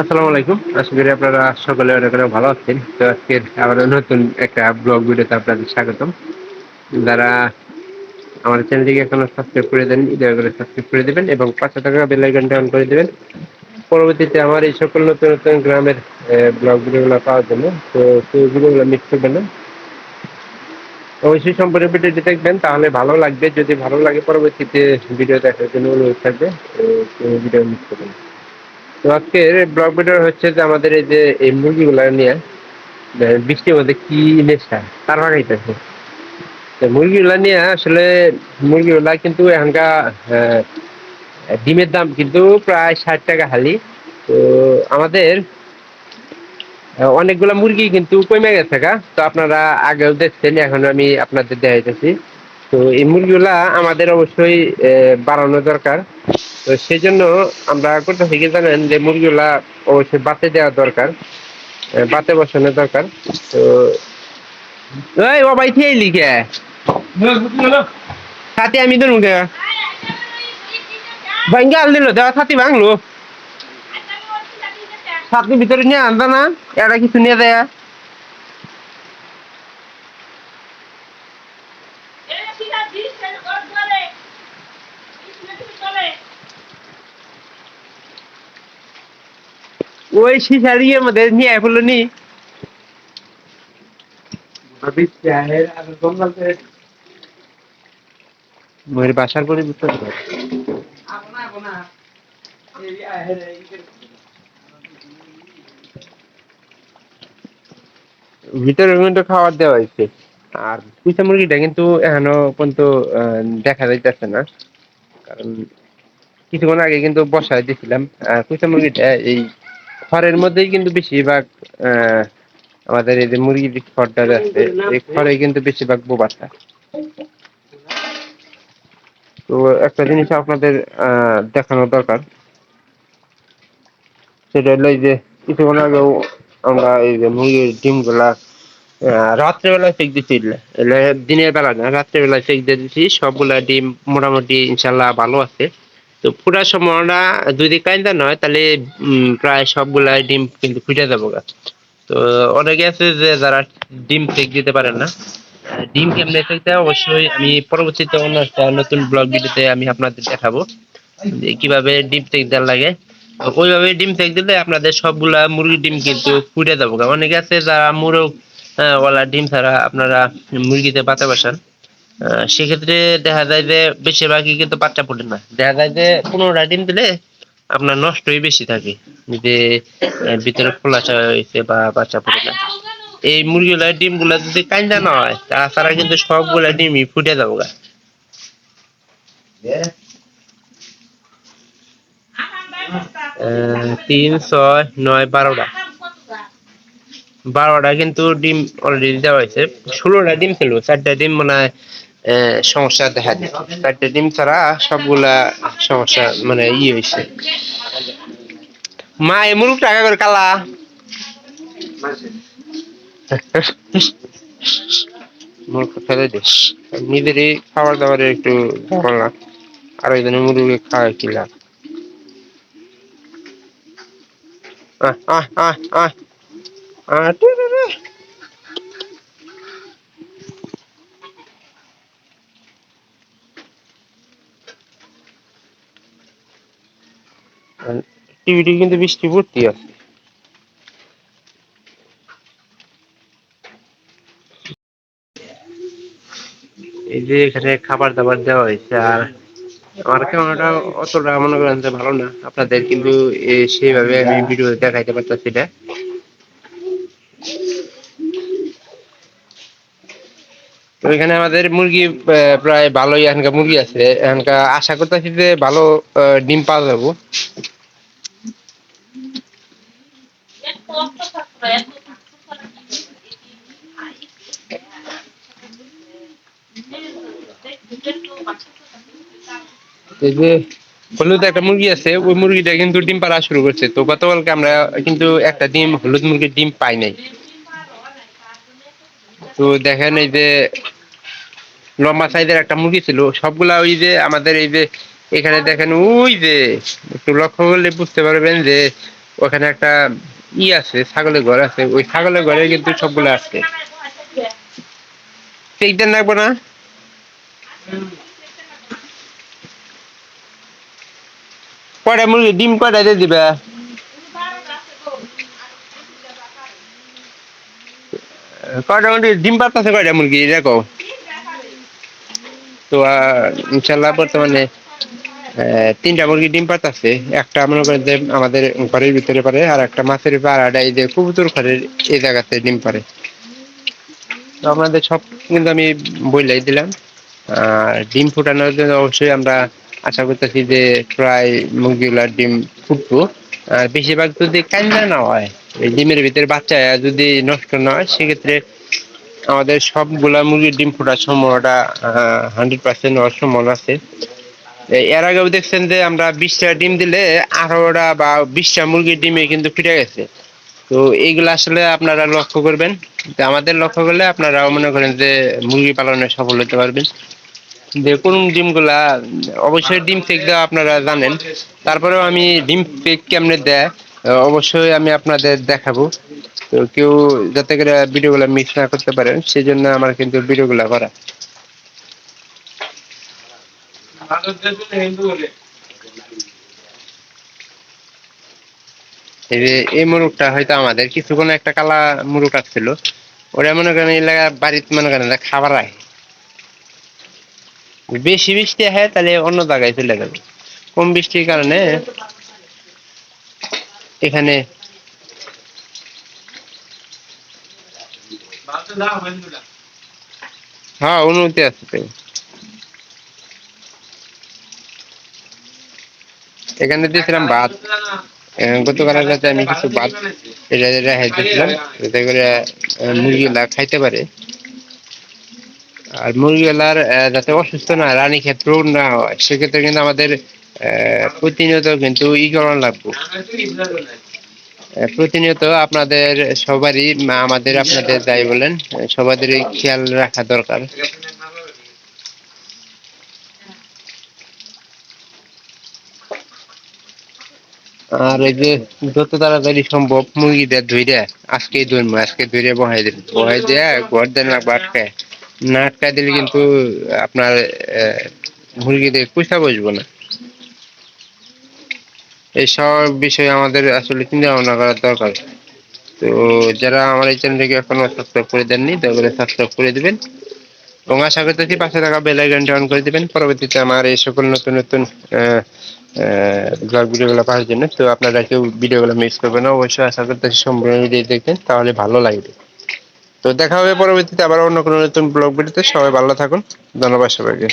আসসালামু আলাইকুম। আশা করি আপনারা সকলে অনেক অনেক ভালো আছেন। তো আজকের আবার নতুন একটা ব্লগ ভিডিওতে আপনাদের স্বাগতম। যারা চ্যানেলটিকে এখনও সাবস্ক্রাইব করে দেন দয়া করে সাবস্ক্রাইব করে দেবেন এবং পাঁচশো টাকা বেল আইকনটা অন করে দেবেন। পরবর্তীতে আমার এই সকল নতুন নতুন গ্রামের ব্লগ ভিডিওগুলো পাওয়ার জন্য, তো সেই ভিডিওগুলো মিস করবেন না। অবশ্যই সম্পূর্ণ ভিডিওটি দেখবেন, তাহলে ভালো লাগবে। যদি ভালো লাগে পরবর্তীতে ভিডিও দেখার জন্য অনুরোধ থাকবে, তো ভিডিও মিস করবেন আজকের ব্লগ ভিডিও হচ্ছে যে আমাদের এই যে এই মুরগিগুলো নিয়ে বৃষ্টির মধ্যে কি নেশা, তার ভাগাইতেছে মুরগিগুলা নিয়ে আসলে মুরগিগুলা কিন্তু এখানকার ডিমের দাম কিন্তু প্রায় ষাট টাকা হালি। তো আমাদের অনেকগুলা মুরগি কিন্তু কমে গেছে গা। তো আপনারা আগেও দেখছেন, এখন আমি আপনাদের দেখাইতেছি। তো এই মুরগিগুলা আমাদের অবশ্যই বাড়ানো দরকার। তো সেই জন্য আমরা করতেছি কি জানেন যে মুরগিগুলা অবশ্যই বাতে দেওয়া দরকার বাতে বসানো দরকার। তো এই, ও ভাই, খেয়ে লিখে সাথে আমি তো মুখে ভাঙ্গে আল দিল, দেওয়া সাথে ভাঙলো। সাথে ভিতরে নিয়ে আনতা না এটা কিছু নিয়ে দেয়া ওই শিশার ইয়ের মধ্যে নিয়ে নি। বাসার পরে বুঝতে ভিতরে কিন্তু খাবার দেওয়া হয়েছে। আর পুঁচা মুরগিটা কিন্তু এখনও পর্যন্ত দেখা যাইতেছে না। কারণ কিছুক্ষণ আগে কিন্তু বসায় দিয়েছিলাম। আর পুঁচা মুরগিটা এই খড়ের মধ্যেই কিন্তু বেশিরভাগ আমাদের এই যে মুরগির যে খড়টা আছে, এই খড়ে কিন্তু বেশিরভাগ বোবাটা তো একটা জিনিস আপনাদের দেখানো দরকার। সেটা হলো যে কিছুক্ষণ আগেও আমরা এই যে মুরগির ডিমগুলা রাত্রেবেলায় চেক দিচ্ছি দিনের বেলা না, রাত্রেবেলায় চেক দিয়ে দিচ্ছি সবগুলা ডিম মোটামুটি ইনশাল্লাহ ভালো আছে। তো পুরা সময়টা যদি কাইন্দা নয় তাহলে প্রায় সবগুলা ডিম কিন্তু ফুটে যাব গা। তো অনেকে আছে যে যারা ডিম ফেক দিতে পারেন না। ডিম কেমনে দেয়? অবশ্যই আমি পরবর্তীতে অন্য একটা নতুন ব্লগ ভিডিওতে আমি আপনাদের দেখাবো যে কীভাবে ডিম চেক দেওয়ার লাগে। ওইভাবে ডিম ফেক দিলে আপনাদের সবগুলা মুরগির ডিম কিন্তু ফুটে যাব অনেকে আছে যারা মুরগ ওয়ালা ডিম ছাড়া আপনারা মুরগিতে বাচ্চা বসান। সেক্ষেত্রে দেখা যায় যে বেশিরভাগই কিন্তু বাচ্চা ফোটে না। দেখা যায় যে পনেরোটা ডিম দিলে আপনার নষ্টই বেশি থাকে। যে ভিতরে খোলাসা হয়েছে বা বাচ্চা ফোটে না। এই মুরগিগুলার ডিমগুলা যদি কাইন্দা না হয়, তাছাড়া কিন্তু সবগুলা ডিমই ফুটে যাব গা তিন, ছয়, নয়, বারোটা। বারোটা কিন্তু ডিম অলরেডি দেওয়া হয়েছে। ষোলোটা ডিম ছিল চারটা ডিম মনে হয় সমস্যা দেখা যায় চারটা ডিম ছাড়া সবগুলা সমস্যা মানে ই হয়েছে মা এমন টাকা করে কালা। মূর্খ ফেলে দিস নিজেরই খাবার দাবারে একটু বললাম আর ওই জন্য মুরগি খাওয়া কি লাভ? আহ আহ আহ আহ। আহ টিভিটি কিন্তু বৃষ্টি ভর্তি আছে। এই যে এখানে খাবার দাবার দেওয়া হয়েছে, আর আমার কেমনটা অতটা মনে করেন যে ভালো না। আপনাদের কিন্তু সেইভাবে আমি ভিডিও দেখাইতে পারতেছি না। তো এখানে আমাদের মুরগি প্রায় ভালোই এখানকার মুরগি আছে। এখানকার আশা করতেছি যে ভালো ডিম পাওয়া যাব। হলুদ একটা মুরগি আছে, ওই মুরগিটা কিন্তু ডিম পাড়া শুরু করছে। তো গতকালকে আমরা কিন্তু একটা ডিম, হলুদ মুরগির ডিম পাই নাই। তো দেখেন এই যে লম্বা সাইজের একটা মুরগি ছিল, সবগুলা ওই যে আমাদের এই যে এখানে দেখেন, ওই যে একটু লক্ষ্য করলে বুঝতে পারবেন যে ওখানে একটা ই আছে, ছাগলের ঘর আছে, ওই ছাগলের ঘরে কিন্তু সবগুলো আছে। সেইটা রাখব না? কয়টা মুরগি ডিম কয়টা দিয়ে দিবে? কয়টা মুরগি? ডিম পাতাছে কয়টা মুরগি? দেখো। তো ইনশাল্লাহ বর্তমানে তিনটা মুরগি ডিম পাতাছে একটা মনে করেন যে আমাদের ঘরের ভিতরে পারে আর একটা মাছের পাড়াটা এই যে কবুতর ঘরের এই জায়গাতে ডিম পারে তো আপনাদের সব কিন্তু আমি বইলাই দিলাম। আর ডিম ফুটানোর জন্য অবশ্যই আমরা আশা করতেছি যে প্রায় মুরগিগুলার ডিম ফুটবো। আর বেশিরভাগ যদি কান্দা না হয়, এই ডিমের ভিতরে বাচ্চা যদি নষ্ট না হয়, সেক্ষেত্রে আমাদের সবগুলা মুরগির ডিম ফোটার সম্ভাবনাটা হান্ড্রেড পার্সেন্ট হওয়ার সম্ভাবনা আছে। এর আগেও দেখছেন যে আমরা বিশটা ডিম দিলে আঠারোটা বা বিশটা মুরগির ডিমে কিন্তু ফিরে গেছে। তো এইগুলো আসলে আপনারা লক্ষ্য করবেন। আমাদের লক্ষ্য করলে আপনারাও মনে করেন যে মুরগি পালনে সফল হতে পারবেন। যে কোন ডিমগুলা, অবশ্যই ডিম পেক দেওয়া আপনারা জানেন। তারপরেও আমি ডিম পেক কেমনে দেয় অবশ্যই আমি আপনাদের দেখাবো। তো কেউ যাতে করে ভিডিওগুলো মিস না করতে পারেন সেই জন্য আমার কিন্তু ভিডিওগুলো করা। এই যে এই মুরগটা হয়তো আমাদের কিছুক্ষণ একটা কালা মুরগ আসছিল। ওরা মনে করেন এই লাগা বাড়িতে মনে করেন খাবার আয় বেশি বৃষ্টি হয় তাহলে অন্য জায়গায় চলে যাবে। কম বৃষ্টির কারণে এখানে হ্যাঁ অনুমতি আছে এখানে দিয়েছিলাম ভাত গতকাল রাতে আমি কিছু ভাত এটা রেখে দিয়েছিলাম যাতে করে মুরগিগুলা খাইতে পারে। আর মুরগিগুলার যাতে অসুস্থ না রানী ক্ষেত রোগ না হয় সেক্ষেত্রে কিন্তু আমাদের প্রতিনিয়ত কিন্তু ই করানো লাগবে। প্রতিনিয়ত আপনাদের সবারই আমাদের আপনাদের যাই বলেন আহ, সবাদেরই খেয়াল রাখা দরকার। আর এই যে যত তাড়াতাড়ি সম্ভব মুরগিদের ধুইরে আজকেই ধরবো আজকে ধুইরে বহাই দিন বহাই দিয়ে ঘর দেন লাগবে আটকায় না আটকায় দিলে কিন্তু আপনার মুরগিদের পয়সা বসবো না। এই সব বিষয়ে আমাদের আসলে চিন্তা ভাবনা করার দরকার। তো যারা আমার এই চ্যানেলটিকে এখনও সাবস্ক্রাইব করে দেননি, দয়া করে সাবস্ক্রাইব করে দিবেন। এবং আশা করতেছি পাশে থাকা বেল আইকনটি অন করে দিবেন। পরবর্তীতে আমার এই সকল নতুন নতুন ব্লগ ভিডিওগুলো পাওয়ার জন্য। তো আপনারা কেউ ভিডিওগুলো মিস করবেন না। অবশ্যই আশা করতেছি সম্পূর্ণ ভিডিও দেখবেন, তাহলে ভালো লাগবে। তো দেখা হবে পরবর্তীতে আবার অন্য কোনো নতুন ব্লগ ভিডিওতে সবাই ভালো থাকুন। ধন্যবাদ সবাইকে।